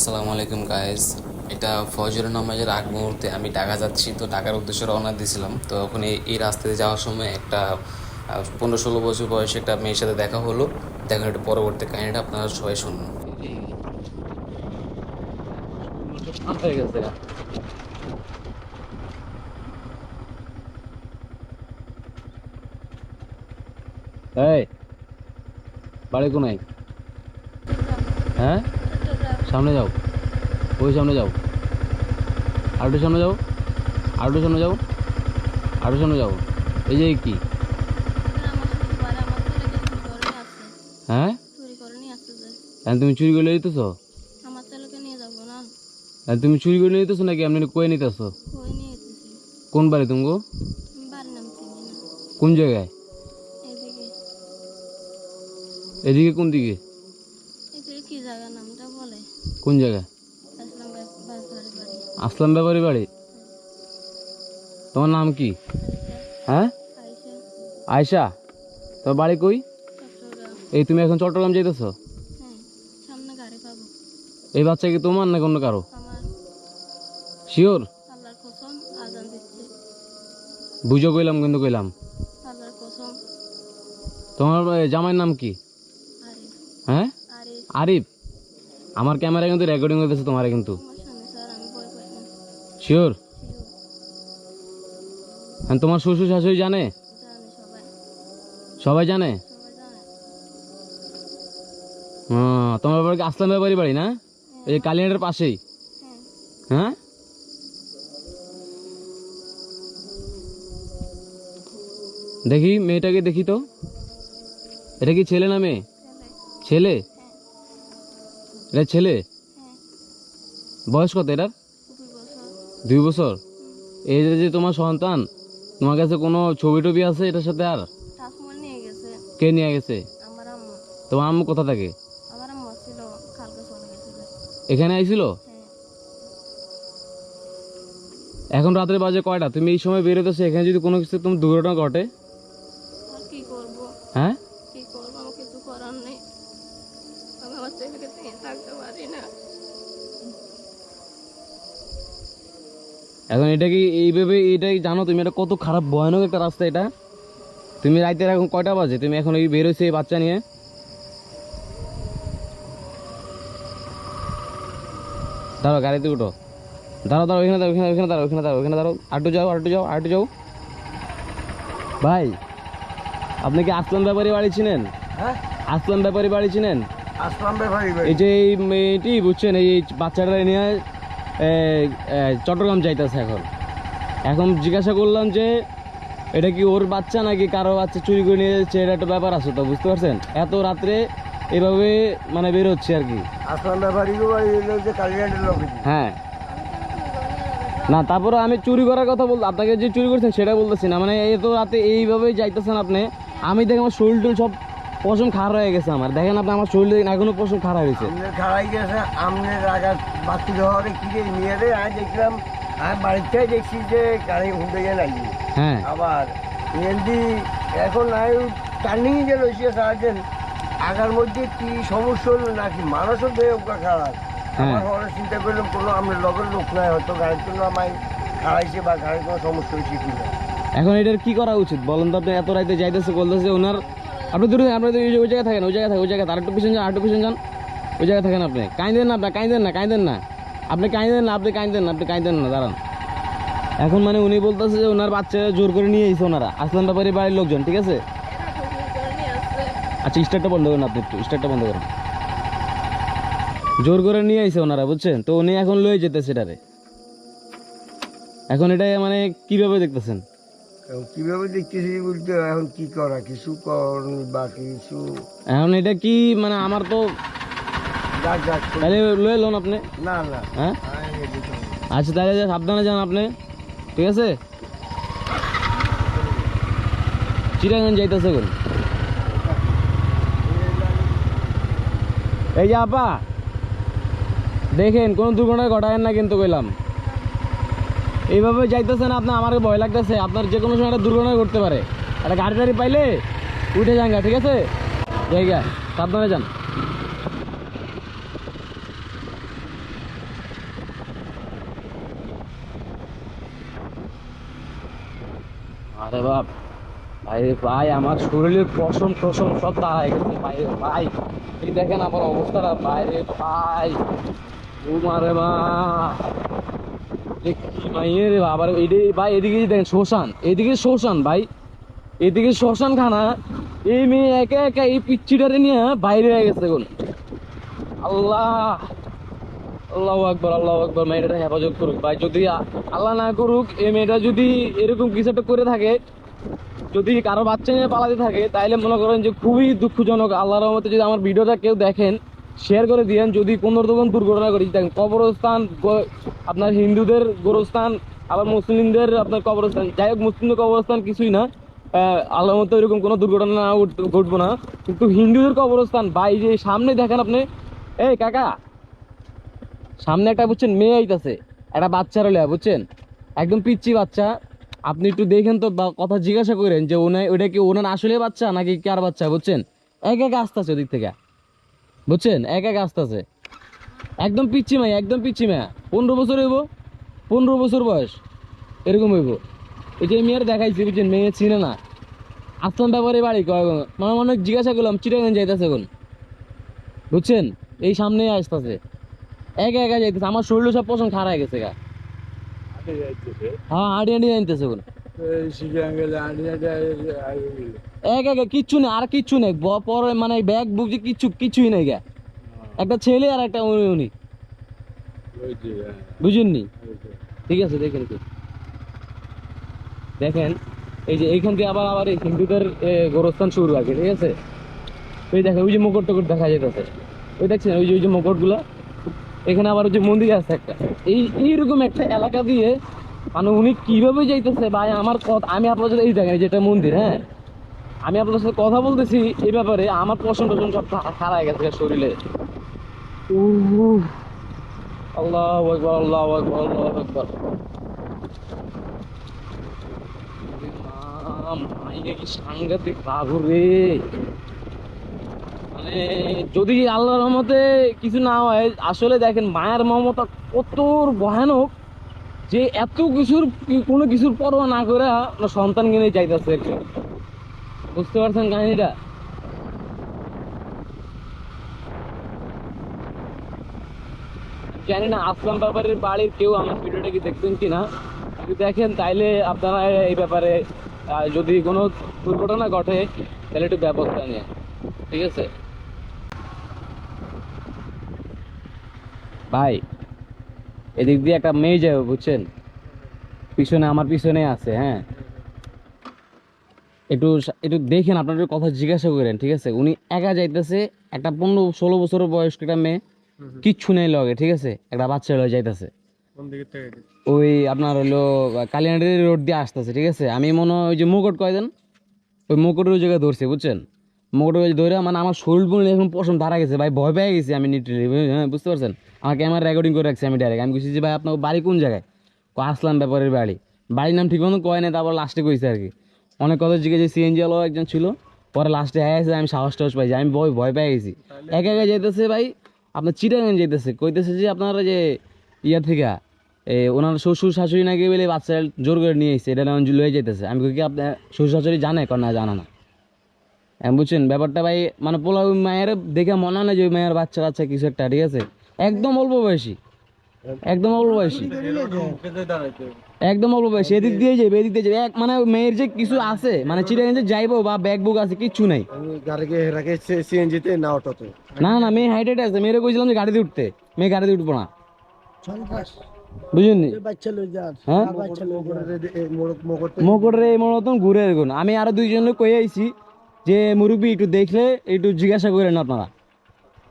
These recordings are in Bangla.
আসসালামু আলাইকুম গাইজ এটা ফজর নামাজের আগ মুহূর্তে আমি ঢাকা যাচ্ছি, তো ঢাকার উদ্দেশ্যে রওনা দিয়েছিলাম। তো ওখানে এই রাস্তাতে যাওয়ার সময় একটা পনেরো ষোলো বছর বয়সে একটা মেয়ের সাথে দেখা হলো। দেখা একটু পরবর্তী কাহিনীটা আপনারা সবাই শুনুন। বাড়ি কোনায়? হ্যাঁ? সামনে যাও। ওই সামনে যাও। আরেকটু সামনে যাও। আরেকটু সামনে যাও। আরেকটু সামনে যাও। এই যে কি? হ্যাঁ? তুমি চুরি করে নিতেছ তুমি চুরি করে নিতেছো নাকি এমনি কয়ে নিতেছো? কোন বাড়ি তুমি নাম কোন জায়গায়? এদিকে। কোন দিকে? কি জায়গা বলে কোন জায়গায়? আসলাম ব্যাপারী বাড়ি। তোমার নাম কি? হ্যাঁ? আয়শা। তোমার বাড়ি কই? এই তুমি এখন চট্টগ্রাম পাবো এই বাচ্চা কি তোমার না অন্য কারও? শিওর বুঝো কইলাম কিন্তু কইলাম। তোমার জামাইয়ের নাম কি? হ্যাঁ? আরিফ? আমার ক্যামেরা কিন্তু রেকর্ডিং হইতেছে তোমার কিন্তু। শিওর শিও হ্যাঁ তোমার শ্বশুর শাশুড়ি জানে? সবাই জানে? হ্যাঁ, তোমার কি আসলাম ব্যাপারী বাড়ি না? এই যে কালিয়াটার পাশেই। হ্যাঁ? দেখি মেয়েটাকে দেখি তো। এটা কি ছেলে না মেয়ে? ছেলে? এটা ছেলে? বয়স কত এটার? দুই বছর। এই যে তোমার সন্তান তোমার কাছে কোনো ছবি টবি আছে এটার সাথে আর? কে নিয়ে গেছে? তোমার আম্মু কোথা থাকে? এখানে আইছিল? হ্যাঁ। এখন রাতের বাজে কয়টা? তুমি এই সময় বেরোতেছো এখানে যদি কোনো কিছু তোমার দুর্ঘটনা ঘটে? এটা কি এইভাবে এটাই জানো তুমি? এটা কত খারাপ ভয়ানক একটা রাস্তা এটা। তুমি রাইতে এখন কয়টা বাজে? তুমি এখন এই বেরোইছো এই বাচ্চা নিয়ে। দাঁড়াও গাড়িতে উঠো। দাঁড়াও দাঁড়াও ওইখানে দাঁড়াও ওইখানে ওইখানে দাঁড়াও ওইখানে দাঁড়াও ওইখানে দাঁড়াও। আটটু যাও আটটু যাও আটটু যাও। ভাই আপনি কি আসলাম ব্যাপারী বাড়ি চিনেন? হ্যাঁ? আসলাম ব্যাপারী বাড়ি চিনেন? আসলাম ব্যাপারী এই যে এই মেয়েটি বুঝছেন? এই বাচ্চাটা নিয়ে চট্টগ্রাম যাইতেছে এখন। এখন জিজ্ঞাসা করলাম যে এটা কি ওর বাচ্চা নাকি কারও বাচ্চা চুরি করে নিয়ে যাচ্ছে? এটা একটা ব্যাপার আছে তো বুঝতে পারছেন? এত রাত্রে এভাবে মানে বেরোচ্ছে আর কি। হ্যাঁ। না তারপরে আমি চুরি করার কথা বল আপনাকে যে চুরি করছেন সেটা বলতেছি না। মানে এত রাতে এইভাবেই যাইতেছেন আপনি। আমি দেখে আমার শরীর টুল সব পশম খারাপ হয়ে গেছে আমার। দেখেন আপনি আমার শরীর দেখেন এখনও পশম খারাপ হয়েছে খাড়াই গেছে আমনের আগা বাতি হওয়ারে কি রে নিয়ে রে আমি দেখলাম আমি বাড়িতে দেখছি যে গাড়ি উঠে গিয়ে লাগি। হ্যাঁ। আবার এমনি এখন নাই টার্নিং যে রয়েছে সারাদিন আগার মধ্যে কি সমস্যা হলো নাকি? মানুষও দেহ খারাপ। আমার ঘরে চিন্তা করলাম কোনো আমার লগের লোক নাই হয়তো গাড়ির জন্য আমায় খাড়াইছে বা গাড়ির কোনো সমস্যা হয়েছে কি এখন এটার কি করা উচিত? বলেন তো আপনি এত রাইতে যাইতেছে বলতেছে ওনার আপনি দূরে আপনি তো ওই জায়গায় থাকেন, ওই জায়গায় থাকেন, ওই জায়গায় আর একটু পিছন যান, আর একটু পিছন যান, ওই জায়গায় থাকেন আপনি। কাইন্দেন না আপনি কাইন্দেন না কাইন্দেন না। আপনি কাইন্দেন না, আপনি কাইন্দেন না, আপনি কাইন্দেন না, দাঁড়ান। এখন মানে উনি বলতেছে যে ওনার বাচ্চা জোর করে নিয়ে এসে ওনারা। আসলাম ব্যাপারী বাড়ির লোকজন, ঠিক আছে? আচ্ছা স্টারটা বন্ধ করেন আপনি একটু স্টারটা বন্ধ করেন। জোর করে নিয়ে আইছে ওনারা, বুঝছেন? তো উনি এখন লয়ে যেতেছে এটারে। এখন এটা মানে কীভাবে দেখতেছেন? কীভাবে দেখতেছি বলতে এখন কি করা কিছু কর বা কিছু? এখন এটা কি মানে আমার তো যাক যাক তাহলে লয়ে লোন আপনি। না না। হ্যাঁ। আচ্ছা তাহলে সাবধানে যান আপনি। ঠিক আছে? চিরাগঞ্জ যাইতেছে কোন এই যে আপা দেখেন কোনো দুর্ঘটনা ঘটায়েন না কিন্তু কইলাম। এইভাবে যাইতেছেন আপনার আমার ভয় লাগতেছে। আপনার যে কোনো সময় একটা দুর্ঘটনা ঘটতে পারে। একটা গাড়ি টাড়ি পাইলে উঠে যান ঠিক আছে? জায়গা সাবধানে যান। আরে বাপ, ভাই ভাই, আমার শরীরের পশম টসম সব দাঁড়ায় গেছে বাইরে ভাই। দেখেন আমার অবস্থাটা বাইরে ভাই। ও মারে মা আবার ভাই এদিকে দেখেন শ্মশান এদিকে শ্মশান ভাই। এদিকে শ্মশান খানা। এই মেয়ে একা একা এই পিচ্ছিটারে নিয়ে বাইরে হয়ে গেছে এখন। আল্লাহ আল্লাহ আকবর আল্লাহ আকবর মেয়েটা হেফাজত করুক। ভাই, যদি আল্লাহ না করুক, এই মেয়েটা যদি এরকম কিছু একটা করে থাকে, যদি কারও বাচ্চা নিয়ে পালাতে থাকে তাহলে মনে করেন যে খুবই দুঃখজনক। আল্লাহর রহমতে যদি আমার ভিডিওটা কেউ দেখেন শেয়ার করে দিয়েন যদি কোনো রকম দুর্ঘটনা করি দেখেন কবরস্থান আপনার হিন্দুদের গোরস্থান আবার মুসলিমদের আপনার কবরস্থান। যাই হোক মুসলিমদের কবরস্থান কিছুই না। আহ, আল্লাহর মতো এরকম কোনো দুর্ঘটনা না ঘটবো না। কিন্তু হিন্দুদের কবরস্থান যে সামনে দেখেন আপনি। এই কাকা সামনে একটা বুঝছেন মেয়ে আইতাছে। একটা বাচ্চা রইলে বুঝছেন? একদম পিচ্ছি বাচ্চা। আপনি একটু দেখেন তো বা কথা জিজ্ঞাসা করেন যে ওনা ওটা কি ওনার আসলে বাচ্চা নাকি কার বাচ্চা বুঝছেন? এক এক আসতেছে ওদিক থেকে। বুঝছেন? এক এক আসতেছে। একদম পিচ্ছি মাই একদম পিচ্ছি মেয়া পনেরো বছর হইব পনেরো বছর বয়স। এরকম হইব। এই যে মেয়ের দেখাইছি বুঝছেন? মেয়ে চিনে না। আসলাম ব্যাপারে বাড়ি মানে অনেক জিজ্ঞাসা করলাম চিটাগান যাইতেছে এখন। বুঝছেন? এই সামনে আসতেছে। একা একা যাইতেছে। আমার শরীর সব পছন্দ খারাপ হয়ে গেছে গা। হ্যাঁ হাঁটি হাঁটি আনতেছে এখন। এক একা কিচ্ছু নেই আর কিচ্ছু নেই। পরে মানে ব্যাগ বুক যে কিচ্ছু কিছুই নেই গা একটা ছেলে আর একটা উনি উনি। বুঝেননি? ঠিক আছে দেখেন একটু। দেখেন এই যে এইখান থেকে আবার আবার এই হিন্দুদের গোরস্থান শুরু আগে ঠিক আছে? ওই দেখেন ওই যে মুকুট টুকুট দেখা যেতেছে ওই দেখছেন ওই যে ওই যে মুকুটগুলো? এখানে আবার ওই যে মন্দির আছে একটা। এই এইরকম একটা এলাকা দিয়ে মানে উনি কীভাবে যাইতেছে ভাই? আমার কথা আমি আপনার এই দেখেন যেটা মন্দির হ্যাঁ? আমি আপনার সাথে কথা বলতেছি এই ব্যাপারে। আমার পছন্দ টছন্দ সব খারাপ গেছে শরীরে। আল্লাহ আকবর আল্লাহ আকবর, আল্লাহ কি সাংঘাতিক রে। মানে যদি আল্লাহর রহমতে কিছু না হয়, আসলে দেখেন মায়ের মমতা কত ভয়ানক যে এত কিছুর, কোনো কিছুর পরোয়া না করে ওনার সন্তান কিনে একজন বুঝতে পারছেন কাহিনীটা? জানি না আসলাম ব্যাপারের বাড়ির কেউ আমার ভিডিওটা কি দেখবেন কিনা। যদি দেখেন, তাইলে আপনারা এই ব্যাপারে যদি কোনো দুর্ঘটনা ঘটে তাহলে একটু ব্যবস্থা নিয়ে। ঠিক আছে? ভাই, এদিক দিয়ে একটা মেয়ে যাবে, বুঝছেন? পিছনে, আমার পিছনে আছে হ্যাঁ? একটু একটু দেখেন আপনার একটু কথা জিজ্ঞাসা করেন ঠিক আছে? উনি একা যাইতেছে একটা পনেরো ষোলো বছর বয়স্ক একটা মেয়ে কিচ্ছু নেই লগে ঠিক আছে? একটা বাচ্চা লয়ে যাইতেছে। ওই আপনার হলো কালিয়ান্ডি রোড দিয়ে আসতেছে ঠিক আছে? আমি মনে হয় ওই যে মুকুট কয়দেন ওই মুকুটের ওই জায়গায় ধরছে বুঝছেন? মুকুটের ওই ধরে মানে আমার শরীর বলে এখন পশম ধারা গেছে ভাই ভয় পেয়ে গেছি আমি নিটলি হ্যাঁ বুঝতে পারছেন? আমার ক্যামেরা রেকর্ডিং করে রাখছি আমি ডাইরেক্ট আমি বুঝছি যে ভাই আপনার বাড়ি কোন জায়গায়? আসলাম ব্যাপারের বাড়ি। বাড়ির নাম ঠিক মতো কয় না তারপর লাস্টে কইছে আর কি। অনেক কথা জিজ্ঞেস সিএনজি আলো একজন ছিল। পরে লাস্টে হ্যাঁ আছে আমি সাহস টাহস পাইছি আমি ভয় ভয় পেয়ে গেছি। একা একা যাইতেছে ভাই আপনার চিটাগান যাইতেছে কইতেছে যে আপনার যে ইয়া থেকে এ ওনার শ্বশুর শাশুড়ি নাকি বলে বাচ্চা জোর করে নিয়ে এসেছে এটা নাম লয়ে যেতেছে আমি কি আপনার শ্বশুর শাশুড়ি জানে কর না জানা না। বুঝছেন ব্যাপারটা ভাই মানে পোলা ওই মায়ের দেখে মনে হয় না যে ওই মায়ের বাচ্চা কাচ্চা কিছু একটা ঠিক আছে? একদম অল্প বয়সী। একদম অল্প বয়সী। একদম অল্প বয়সী এদিক দিয়ে যাবে এদিক দিয়ে যাবে এক মানে মেয়ের যে কিছু আছে মানে যে যাইবো বা ব্যাগ বুক আছে কিছু নাই। সিএনজিতে না অটোতে না না মেয়ে হাইটেড আছে। মেয়েরে কইছিলাম যে গাড়িতে উঠতে। মেয়ে গাড়িতে উঠবো না। বুঝলি বাচ্চা লই যান হ্যাঁ? এই মতন ঘুরে এরকম আমি আরও দুইজন কই আইছি যে মুরব্বী একটু দেখলে একটু জিজ্ঞাসা করেন আপনারা।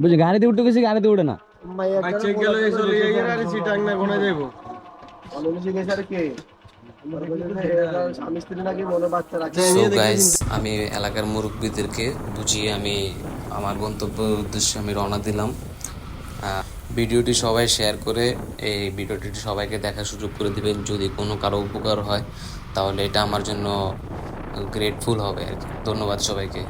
বুঝলি গাড়িতে উঠতে গেছি গাড়িতে উঠে না। আমি এলাকার মুরব্বীদেরকে বুঝিয়ে আমি আমার গন্তব্য উদ্দেশ্যে আমি রওনা দিলাম। ভিডিওটি সবাই শেয়ার করে, এই ভিডিওটি সবাইকে দেখার সুযোগ করে দেবেন। যদি কোনো কারও উপকার হয়, তাহলে এটা আমার জন্য গ্রেটফুল হবে আর কি। ধন্যবাদ সবাইকে।